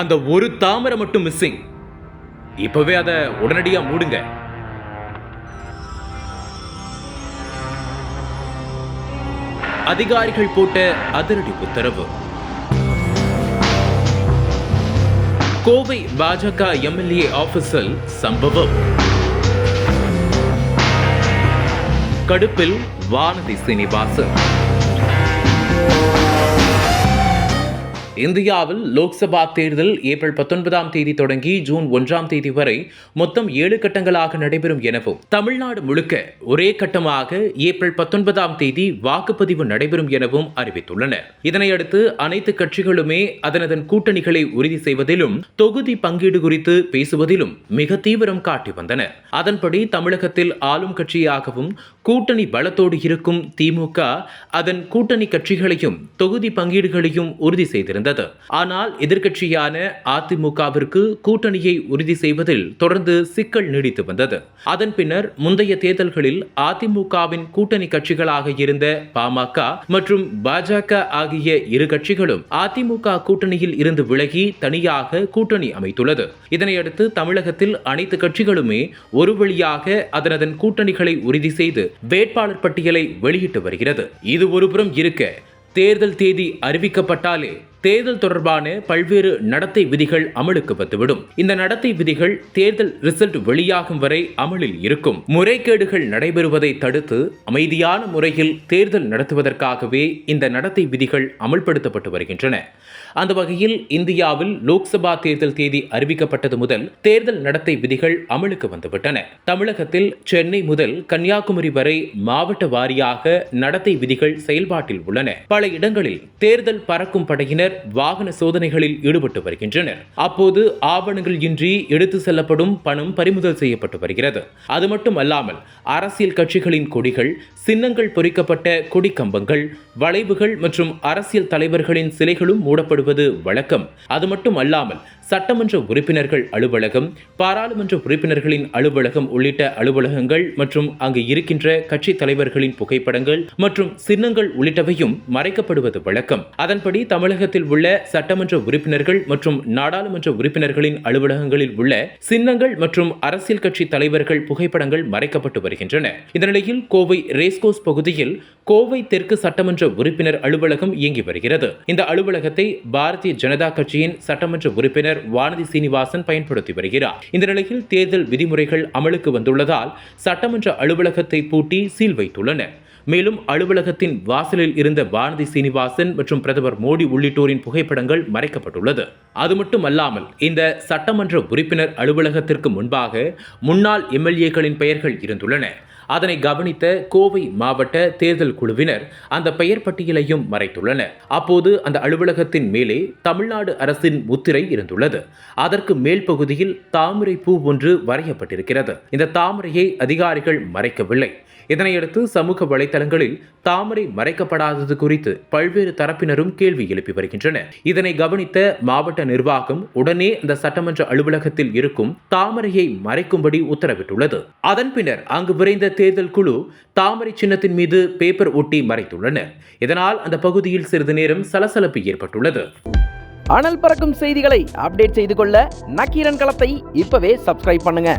அந்த ஒரு தாமரை மட்டும் மிஸ்ஸிங் இப்பவே அதை உடனடியா மூடுங்க. அதிகாரிகள் போட்ட அதிரடி உத்தரவு. கோவை பாஜக எம்எல்ஏ ஆபீஸில் சம்பவம். கடுப்பில் வானதி சீனிவாசன். இந்தியாவில் லோக்சபா தேர்தல் ஏப்ரல் பத்தொன்பதாம் தேதி தொடங்கி ஜூன் ஒன்றாம் தேதி வரை மொத்தம் ஏழு கட்டங்களாக நடைபெறும் எனவும் தமிழ்நாடு முழுக்க ஒரே கட்டமாக ஏப்ரல் பத்தொன்பதாம் தேதி வாக்குப்பதிவு நடைபெறும் எனவும் அறிவித்துள்ளனர். இதனையடுத்து அனைத்து கட்சிகளுமே அதனதன் கூட்டணிகளை உறுதி செய்வதிலும் தொகுதி பங்கீடு குறித்து பேசுவதிலும் மிக தீவிரம் காட்டி வந்தனர். அதன்படி தமிழகத்தில் ஆளும் கட்சியாகவும் கூட்டணி பலத்தோடு இருக்கும் திமுக அதன் கூட்டணி கட்சிகளையும் தொகுதி பங்கீடுகளையும் உறுதி செய்திருந்தது. ஆனால் எதிர்க்கட்சியான அதிமுகவிற்கு கூட்டணியை உறுதி செய்வதில் தொடர்ந்து சிக்கல் நீடித்து வந்தது. அதன் பின்னர் முந்தைய தேர்தல்களில் அதிமுகவின் கூட்டணி கட்சிகளாக இருந்த பாமக மற்றும் பாஜக ஆகிய இரு கட்சிகளும் அதிமுக கூட்டணியில் இருந்து விலகி தனியாக கூட்டணி அமைத்துள்ளது. இதனையடுத்து தமிழகத்தில் அனைத்து கட்சிகளுமே ஒரு வழியாக அதனதன் கூட்டணிகளை உறுதி செய்து வேட்பாளர் பட்டியலை வெளியிட்டு வருகிறது. இது ஒருபுறம் இருக்க தேர்தல் தேதி அறிவிக்கப்பட்டாலே தேர்தல் தொடர்பான பல்வேறு நடத்தை விதிகள் அமலுக்கு வந்துவிடும் இந்த நடத்தை விதிகள் தேர்தல் ரிசல்ட் வெளியாகும் வரை அமலில் இருக்கும். முறைகேடுகள் நடைபெறுவதை தடுத்து அமைதியான முறையில் தேர்தல் நடத்துவதற்காகவே இந்த நடத்தை விதிகள் அமல்படுத்தப்பட்டு வருகின்றன. அந்த வகையில் இந்தியாவில் லோக்சபா தேர்தல் தேதி அறிவிக்கப்பட்டது முதல் தேர்தல் நடத்தை விதிகள் அமலுக்கு வந்துவிட்டன. தமிழகத்தில் சென்னை முதல் கன்னியாகுமரி வரை மாவட்ட வாரியாக நடத்தை விதிகள் செயல்பாட்டில் உள்ளன. பல இடங்களில் தேர்தல் பறக்கும் படையினர் வாகன சோதனைகளில் ஈடுபட்டு வருகின்றனர். அப்போது ஆவணங்கள் இன்றி எடுத்து செல்லப்படும் பணம் பறிமுதல் செய்யப்பட்டு வருகிறது. அது மட்டும் அல்லாமல் அரசியல் கட்சிகளின் கொடிகள் சின்னங்கள் பொறிக்கப்பட்ட கொடி கம்பங்கள் வளைவுகள் மற்றும் அரசியல் தலைவர்களின் சிலைகளும் மூடப்படுவது வழக்கம். அது மட்டும் அல்லாமல் சட்டமன்ற உறுப்பினர்கள் அலுவலகம் பாராளுமன்ற உறுப்பினர்களின் அலுவலகம் உள்ளிட்ட அலுவலகங்கள் மற்றும் அங்கு இருக்கின்ற கட்சி தலைவர்களின் புகைப்படங்கள் மற்றும் சின்னங்கள் உள்ளிட்டவையும் மறைக்கப்படுவது வழக்கம். அதன்படி தமிழகத்தில் உள்ள சட்டமன்ற உறுப்பினர்கள் மற்றும் நாடாளுமன்ற உறுப்பினர்களின் அலுவலகங்களில் உள்ள சின்னங்கள் மற்றும் அரசியல் கட்சி தலைவர்கள் புகைப்படங்கள் மறைக்கப்பட்டு வருகின்றன. இந்த நிலையில் கோவை ரேஸ்கோஸ் பகுதியில் கோவை தெற்கு சட்டமன்ற உறுப்பினர் அலுவலகம் இயங்கி வருகிறது. இந்த அலுவலகத்தை பாரதிய ஜனதா கட்சியின் சட்டமன்ற உறுப்பினர் வானதி சீனிவாசன் பயன்படுத்தி வருகிறார். இந்த நிலையில் தேர்தல் விதிமுறைகள் அமலுக்கு வந்துள்ளதால் சட்டமன்ற அலுவலகத்தை பூட்டி சீல் வைத்துள்ளனர் மேலும் அலுவலகத்தின் வாசலில் இருந்த வானதி சீனிவாசன் மற்றும் பிரதமர் மோடி உள்ளிட்டோரின் புகைப்படங்கள் மறைக்கப்பட்டுள்ளது. அது மட்டுமல்லாமல் இந்த சட்டமன்ற உறுப்பினர் அலுவலகத்திற்கு முன்பாக முன்னாள் எம்எல்ஏக்களின் பெயர்கள் இருந்துள்ளன. அதனை கவனித்த கோவை மாவட்ட தேர்தல் குழுவினர் அந்த பெயர் பட்டியலையும் மறைத்துள்ளனர். அப்போது அந்த அலுவலகத்தின் மேலே தமிழ்நாடு அரசின் முத்திரை இருந்துள்ளது. அதற்கு மேல் பகுதியில் தாமரை பூ ஒன்று வரையப்பட்டிருக்கிறது. இந்த தாமரையை அதிகாரிகள் மறைக்கவில்லை. இதனையடுத்து சமூக வலைதளங்களில் தாமரை மறைக்கப்படாதது குறித்து பல்வேறு தரப்பினரும் கேள்வி எழுப்பி வருகின்றனர். இதனை கவனித்த மாவட்ட நிர்வாகம் உடனே அந்த சட்டமன்ற அலுவலகத்தில் இருக்கும் தாமரையை மறைக்கும்படி உத்தரவிட்டுள்ளது. அதன் பின்னர் அங்கு விரைந்த தேர்தல் குழு தாமரை சின்னத்தின் மீது பேப்பர் ஒட்டி மறைத்துள்ளனர். இதனால் அந்த பகுதியில் சிறிது நேரம் சலசலப்பு ஏற்பட்டுள்ளது. அனல் பறக்கும் செய்திகளை அப்டேட் செய்து கொள்ள நக்கீரன் களத்தை இப்பவே சப்ஸ்கிரைப் பண்ணுங்க.